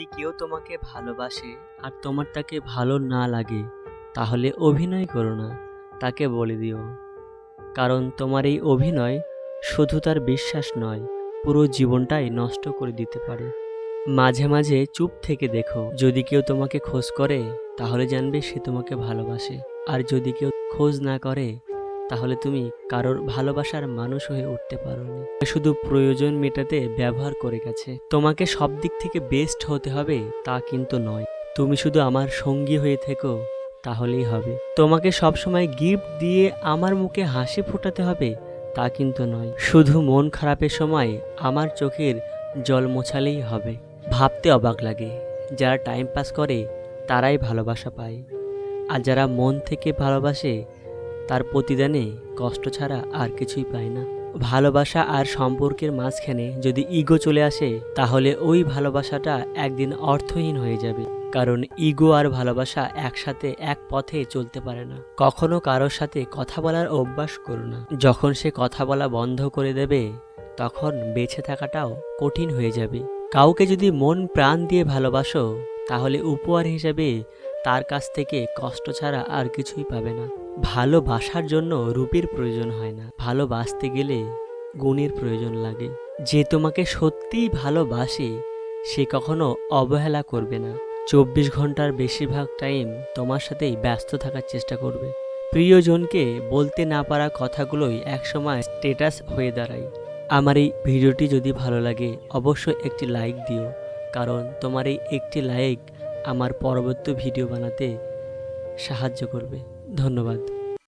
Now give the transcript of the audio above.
যদি কেউ তোমাকে ভালোবাসে আর তোমার তাকে ভালো না লাগে, তাহলে অভিনয় করো না, তাকে বলে দিও। কারণ তোমার এই অভিনয় শুধু তার বিশ্বাস নয়, পুরো জীবনটাই নষ্ট করে দিতে পারে। মাঝে মাঝে চুপ থেকে দেখো, যদি কেউ তোমাকে খোঁজ করে, তাহলে জানবে সে তোমাকে ভালোবাসে। আর যদি কেউ খোঁজ না করে তাহলে তুমি কারোর ভালোবাসার মানুষ হয়ে উঠতে পারোনি। শুধু প্রয়োজন মেটাতে ব্যবহার করে গেছে। তোমাকে সব দিক থেকে বেস্ট হতে হবে তা কিন্তু নয়। তুমি শুধু আমার সঙ্গী হয়ে থেকো, তাহলেই হবে। তোমাকে সবসময় গিফট দিয়ে আমার মুখে হাসি ফোটাতে হবে, তা কিন্তু নয়। শুধু মন খারাপের সময় আমার চোখের জল মোছালেই হবে। ভাবতে অবাক লাগে, যারা টাইম পাস করে তারাই ভালোবাসা পায়। আর যারা মন থেকে ভালোবাসে তার প্রতিদানে কষ্ট ছাড়া আর কিছুই পায় না। ভালোবাসা আর সম্পর্কের মাঝখানে যদি ইগো চলে আসে, তাহলে ওই ভালোবাসাটা একদিন অর্থহীন হয়ে যাবে। কারণ ইগো আর ভালোবাসা একসাথে এক পথে চলতে পারে না। কখনো কারোর সাথে কথা বলার অভ্যাস করো না। যখন সে কথা বলা বন্ধ করে দেবে, তখন বেঁচে থাকাটাও কঠিন হয়ে যাবে। কাউকে যদি মন প্রাণ দিয়ে ভালোবাসো, তাহলে উপহার হিসেবে তার কাছ থেকে কষ্ট ছাড়া আর কিছুই পাবে না। ভালোবাসার জন্য রূপের প্রয়োজন হয় না। ভালোবাসতে গেলে গুণের প্রয়োজন লাগে। যে তোমাকে সত্যিই ভালোবাসে, সে কখনো অবহেলা করবে না। চব্বিশ ঘণ্টার বেশিরভাগ টাইম তোমার সাথেই ব্যস্ত থাকার চেষ্টা করবে। প্রিয়জনকে বলতে না পারা কথাগুলোই একসময় স্টেটাস হয়ে দাঁড়ায়। আমার এই ভিডিওটি যদি ভালো লাগে, অবশ্যই একটি লাইক দিও। কারণ তোমার এই একটি লাইক আমার পরবর্তী ভিডিও বানাতে সাহায্য করবে। ধন্যবাদ।